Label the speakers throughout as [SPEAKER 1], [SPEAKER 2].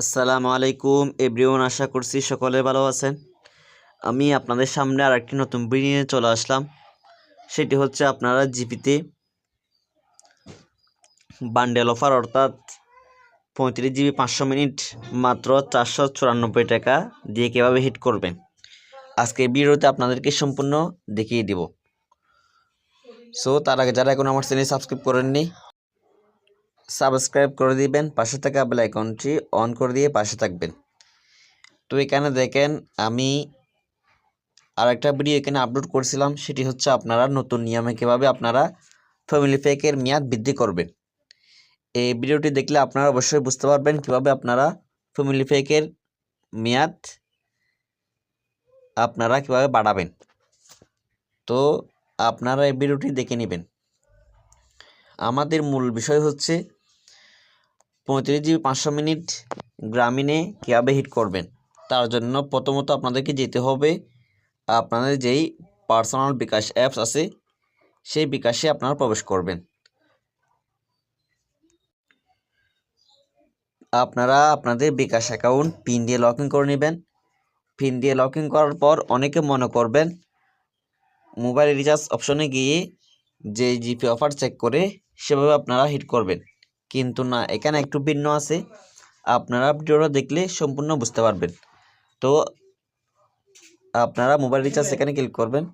[SPEAKER 1] আসসালামু আলাইকুম, এভরিওয়ান আশা করছি সকলে ভালো আছেন। আমি আপনাদের সামনে আর একটি নতুন ভিডিও নিয়ে চলে আসলাম। সেটি হচ্ছে আপনারা জিপিতে বান্ডেল অফার অর্থাৎ পঁয়ত্রিশ জিবি পাঁচশো মিনিট মাত্র চারশো চুরানব্বই টাকা দিয়ে কীভাবে হিট করবেন? আজকে ভিডিওতে আপনাদেরকে সম্পূর্ণ দেখিয়ে দিব। সো তার আগে যারা এখন আমার চ্যানেল সাবস্ক্রাইব করেননি সাবস্ক্রাইব করে দিবেন, পাশে থাকা বেল আইকনটি অন করে দিয়ে পাশে থাকবেন। তো এখানে দেখেন আমি আর একটা ভিডিও এখানে আপলোড করেছিলাম, সেটি হচ্ছে আপনারা নতুন নিয়মে কীভাবে আপনারা ফ্যামিলি প্যাকের মেয়াদ বৃদ্ধি করবেন। এই ভিডিওটি দেখলে আপনারা অবশ্যই বুঝতে পারবেন কীভাবে আপনারা ফ্যামিলি প্যাকের মেয়াদ আপনারা কীভাবে বাড়াবেন। তো আপনারা এই ভিডিওটি দেখে নেবেন। আমাদের মূল বিষয় হচ্ছে পঁয়ত্রিশ জিবি পাঁচশো মিনিট গ্রামীণে কীভাবে হিট করবেন? তার জন্য প্রথমত আপনাদেরকে যেতে হবে, আপনাদের যেই পার্সোনাল বিকাশ অ্যাপস আছে, সেই বিকাশে আপনারা প্রবেশ করবেন। আপনারা আপনাদের বিকাশ অ্যাকাউন্ট পিন দিয়ে লগ ইন করে নেবেন। পিন দিয়ে লগ ইন করার পর অনেকে মনে করবেন মোবাইল রিচার্জ অপশনে গিয়ে যে জিপি অফার চেক করে সেভাবে আপনারা হিট করবেন। কিন্তু না, এখানে একটু ভিন্ন আছে। আপনারা ভিডিওটা দেখলে সম্পূর্ণ বুঝতে পারবেন। তো আপনারা মোবাইল রিচার্জ এখানে ক্লিক করবেন।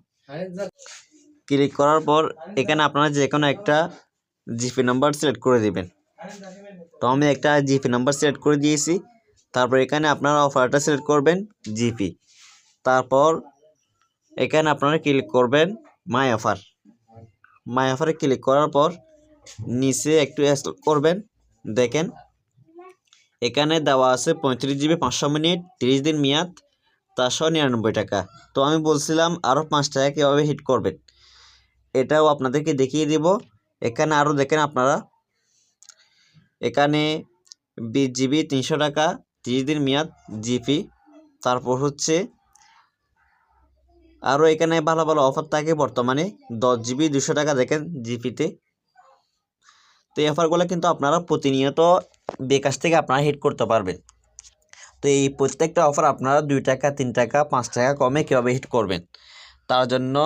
[SPEAKER 1] ক্লিক করার পর এখানে আপনারা যে কোনো একটা জিপি নাম্বার সিলেক্ট করে দিবেন। তো আমি একটা জিপি নাম্বার সিলেক্ট করে দিয়েছি। তারপর এখানে আপনারা অফারটা সিলেক্ট করবেন জিপি তারপর এখানে আপনারা ক্লিক করবেন মাই অফার মাই অফারে ক্লিক করার পর নিচে একটু করবেন। দেখেন, এখানে দেওয়া আছে পঁয়ত্রিশ জিবি পাঁচশো মিনিট, তিরিশ দিন মেয়াদ, চারশো নিরানব্বই টাকা। তো আমি বলছিলাম আরও পাঁচ টাকা কীভাবে হিট করবেন। এটাও আপনাদেরকে দেখিয়ে দেব। এখানে আরও দেখেন আপনারা, এখানে বিশ জিবি তিনশো টাকা, তিরিশ দিন মেয়াদ, জিপি। তারপর হচ্ছে আরও এখানে ভালো ভালো অফার থাকে বর্তমানে, দশ জিবি দুশো টাকা দেখেন জিপিতে। তো এই অফারগুলো কিন্তু আপনারা প্রতিনিয়ত বিকাশ থেকে আপনারা হিট করতে পারবেন। তো এই প্রত্যেকটা অফার আপনারা দুই টাকা, তিন টাকা, পাঁচ টাকা কমে কীভাবে হিট করবেন? তার জন্য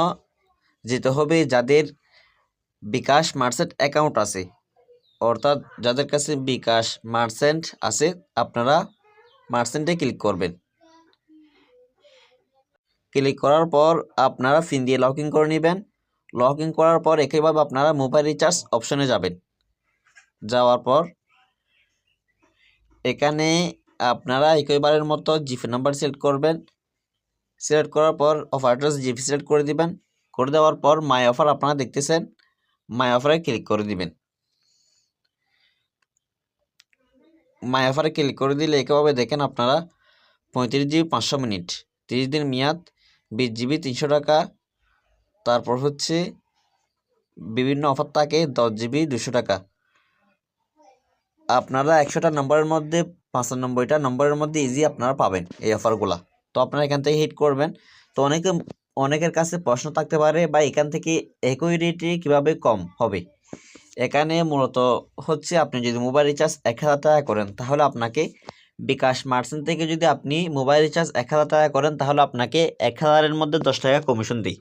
[SPEAKER 1] যেতে হবে যাদের বিকাশ মার্চেন্ট অ্যাকাউন্ট আছে, অর্থাৎ যাদের কাছে বিকাশ মার্চেন্ট আছে, আপনারা মার্চেন্টে ক্লিক করবেন। ক্লিক করার পর আপনারা ফিন দিয়ে লগ ইন করে নেবেন। লগ ইন করার পর একইভাবে আপনারা মোবাইল রিচার্জ অপশনে যাবেন। যাওয়ার পর, এখানে আপনারা একইবারের মতো জিপি নাম্বার সিলেক্ট করবেন। সিলেক্ট করার পর অফার অ্যাড্রেস জিপি সিলেক্ট করে দিবেন। করে দেওয়ার পর মাই অফার আপনারা দেখতেছেন। মাই অফারে ক্লিক করে দিবেন। মাই অফারে ক্লিক করে দিলে একইভাবে দেখেন আপনারা পঁয়ত্রিশ জিবি পাঁচশো মিনিট, তিরিশ দিন মেয়াদ, বিশ জিবি তিনশো টাকা। তারপর হচ্ছে বিভিন্ন অফার থাকে দশ জিবি দুশো টাকা। আপনারা একশোটা নম্বরের মধ্যে পাঁচানব্বইটা নম্বরের মধ্যে ইজি আপনারা পাবেন এই অফারগুলা তো আপনারা এখান থেকে হিট করবেন। তো অনেকে, অনেকের কাছে প্রশ্ন থাকতে পারে বা এখান থেকে একই রেটে কীভাবে কম হবে? এখানে মূলত হচ্ছে আপনি যদি মোবাইল রিচার্জ এক হাজার টাকা করেন, তাহলে আপনাকে বিকাশ মার্চেন্ট থেকে যদি আপনি মোবাইল রিচার্জ এক হাজার টাকা করেন, তাহলে আপনাকে এক হাজারের মধ্যে দশ টাকা কমিশন দিই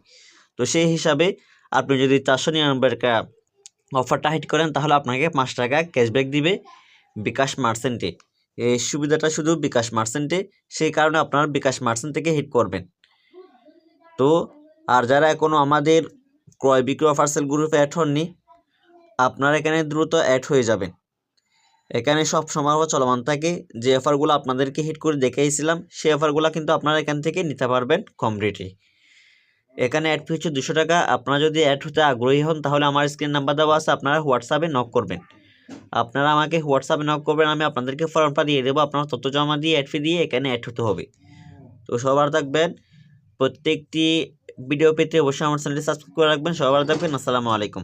[SPEAKER 1] তো সেই হিসাবে আপনি যদি চারশো নিরানব্বই টাকা অফারটা হিট করেন, তাহলে আপনাকে পাঁচ টাকা ক্যাশব্যাক দিবে বিকাশ মার্চেন্টে এই সুবিধাটা শুধু বিকাশ মার্চেন্টে সেই কারণে আপনারা বিকাশ মার্চেন্ট থেকে হিট করবেন। তো, আর যারা এখনও আমাদের ক্রয় বিক্রয় পার্সেল গ্রুপে অ্যাড হননি, আপনারা এখানে দ্রুত অ্যাড হয়ে যাবেন। এখানে সব সময় চলমান থাকে, যে অফারগুলো আপনাদেরকে হিট করে দেখাইছিলাম সেই অফারগুলো কিন্তু আপনারা এখান থেকে নিতে পারবেন কম রেটে এখানে অ্যাড ফি হচ্ছে দুশো টাকা। আপনারা যদি অ্যাড হতে আগ্রহী হন, তাহলে আমার স্ক্রিন নাম্বার দেওয়া আছে, আপনারা হোয়াটসঅ্যাপে নক করবেন। আপনারা আমাকে হোয়াটসঅ্যাপে নক করবেন, আমি আপনাদেরকে ফর্মটা দিয়ে দেবো, আপনার তথ্য জমা দিয়ে অ্যাড ফি দিয়ে এখানে অ্যাড হতে হবে। তো সবার থাকবেন, প্রত্যেকটি ভিডিও পেতে অবশ্যই আমার চ্যানেলটি সাবস্ক্রাইব করে রাখবেন। সবার থাকবেন, আসসালামু আলাইকুম।